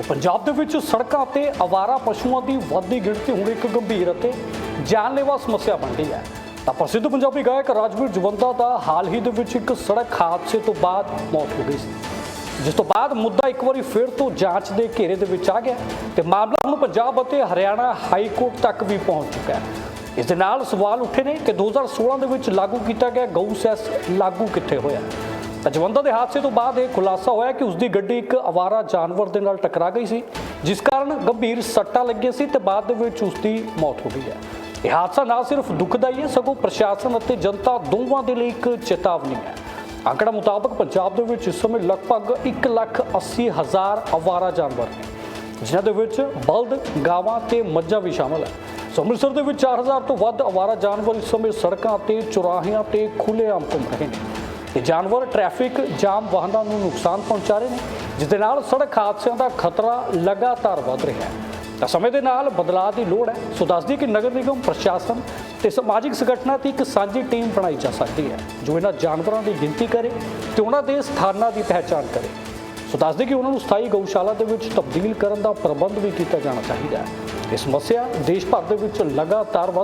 ਸੋ ਪੰਜਾਬ ਦੇ ਵਿੱਚ ਸੜਕਾਂ ਤੇ ਆਵਾਰਾ ਪਸ਼ੂਆਂ ਦੀ ਵੱਧਦੀ ਗਿਣਤੀ ਹੁਣ ਇੱਕ ਗੰਭੀਰ ਅਤੇ ਜਾਨਲੇਵਾ ਸਮੱਸਿਆ ਬਣ ਗਈ ਹੈ। ਤਾਂ ਪ੍ਰਸਿੱਧ ਪੰਜਾਬੀ ਗਾਇਕ ਰਾਜਵੀਰ ਜਵੰਦਾ ਦਾ ਹਾਲ ਹੀ ਦੇ ਵਿੱਚ ਇੱਕ ਸੜਕ ਹਾਦਸੇ ਤੋਂ ਬਾਅਦ ਮੌਤ ਹੋ ਗਈ ਸੀ। ਜਿਸ ਤੋਂ ਬਾਅਦ ਮੁੱਦਾ ਇੱਕ ਵਾਰੀ ਫਿਰ ਤੋਂ ਜਾਂਚ ਦੇ ਘੇਰੇ ਦੇ ਵਿੱਚ ਆ ਗਿਆ ਤੇ ਮਾਮਲਾ ਹੁਣ ਪੰਜਾਬ ਅਤੇ ਹਰਿਆਣਾ ਹਾਈ ਕੋਰਟ ਤੱਕ ਵੀ ਪਹੁੰਚ ਚੁੱਕਾ ਹੈ। ਇਸ ਦੇ ਨਾਲ ਸਵਾਲ ਉੱਠੇ ਨੇ ਕਿ 2016 ਦੇ ਵਿੱਚ ਲਾਗੂ ਕੀਤਾ ਗਿਆ ਗਊ ਸੈਸ ਲਾਗੂ ਕਿੱਥੇ ਹੋਇਆ? ਤਾਂ ਦੇ ਹਾਦਸੇ ਤੋਂ ਬਾਅਦ ਇਹ ਖੁਲਾਸਾ ਹੋਇਆ ਕਿ ਉਸ ਦੀ ਗੱਡੀ ਇੱਕ ਅਵਾਰਾ ਜਾਨਵਰ ਦੇ ਨਾਲ ਟਕਰਾ ਗਈ ਸੀ, ਜਿਸ ਕਾਰਨ ਗੰਭੀਰ ਸੱਟਾਂ ਲੱਗੀਆਂ ਸੀ ਤੇ ਬਾਅਦ ਦੇ ਵਿੱਚ ਉਸ ਦੀ ਮੌਤ ਹੋ ਗਈ ਹੈ। ਇਹ ਹਾਦਸਾ ਨਾ ਸਿਰਫ ਦੁਖਦਾਈ ਹੈ, ਸਗੋਂ ਪ੍ਰਸ਼ਾਸਨ ਅਤੇ ਜਨਤਾ ਦੋਵਾਂ ਦੇ ਲਈ ਇੱਕ ਚੇਤਾਵਨੀ ਹੈ। ਅੰਕੜਾ ਮੁਤਾਬਕ ਪੰਜਾਬ ਦੇ ਵਿੱਚ ਇਸ ਸਮੇਂ ਲਗਭਗ 1 ਲੱਖ 80 ਹਜ਼ਾਰ ਅਵਾਰਾ ਜਾਨਵਰ ਨੇ, ਜਿਨ੍ਹਾਂ ਦੇ ਵਿੱਚ ਬਲਦ, ਗਾਵਾਂ ਤੇ ਮੱਝਾਂ ਵੀ ਸ਼ਾਮਲ ਹੈ ਸੋ ਅੰਮ੍ਰਿਤਸਰ ਦੇ ਵਿੱਚ 4000 ਤੋਂ ਵੱਧ ਅਵਾਰਾ ਜਾਨਵਰ ਇਸ ਸਮੇਂ ਸੜਕਾਂ ਤੇ, ਚੁਰਾਹਿਆਂ ਤੇ ਖੁੱਲ੍ਹੇਆਮ ਘੁੰਮ ਰਹੇ ਨੇ। ਇਹ ਜਾਨਵਰ ਟ੍ਰੈਫਿਕ ਜਾਮ ਵਾਹਨਾਂ ਨੂੰ ਨੁਕਸਾਨ ਪਹੁੰਚਾ ਰਹੇ ਨੇ, ਜਿਸ ਦੇ ਨਾਲ ਸੜਕ ਹਾਦਸਿਆਂ ਦਾ ਖਤਰਾ ਲਗਾਤਾਰ ਵਧ ਰਿਹਾ ਹੈ। ਤਾਂ ਸਮੇਂ ਦੇ ਨਾਲ ਬਦਲਾਅ ਦੀ ਲੋੜ ਹੈ। ਸੋ ਦੱਸਦੀ ਕਿ ਨਗਰ ਨਿਗਮ, ਪ੍ਰਸ਼ਾਸਨ ਤੇ ਸਮਾਜਿਕ ਸੰਗਠਨਾਂ ਦੀ ਇੱਕ ਸਾਂਝੀ ਟੀਮ ਬਣਾਈ ਜਾ ਸਕਦੀ ਹੈ, ਜੋ ਇਹਨਾਂ ਜਾਨਵਰਾਂ ਦੀ ਗਿਣਤੀ ਕਰੇ ਤੇ ਉਹਨਾਂ ਦੇ ਸਥਾਨਾਂ ਦੀ ਪਹਿਚਾਣ ਕਰੇ। ਸੋ ਦੱਸਦੇ ਕਿ ਉਹਨਾਂ ਨੂੰ ਸਥਾਈ ਗਊਸ਼ਾਲਾ ਦੇ ਵਿੱਚ ਤਬਦੀਲ ਕਰਨ ਦਾ ਪ੍ਰਬੰਧ ਵੀ ਕੀਤਾ ਜਾਣਾ ਚਾਹੀਦਾ ਹੈ। ਇਹ ਸਮੱਸਿਆ ਦੇਸ਼ ਭਰ ਦੇ ਵਿੱਚ ਲਗਾਤਾਰ ਵੱਧ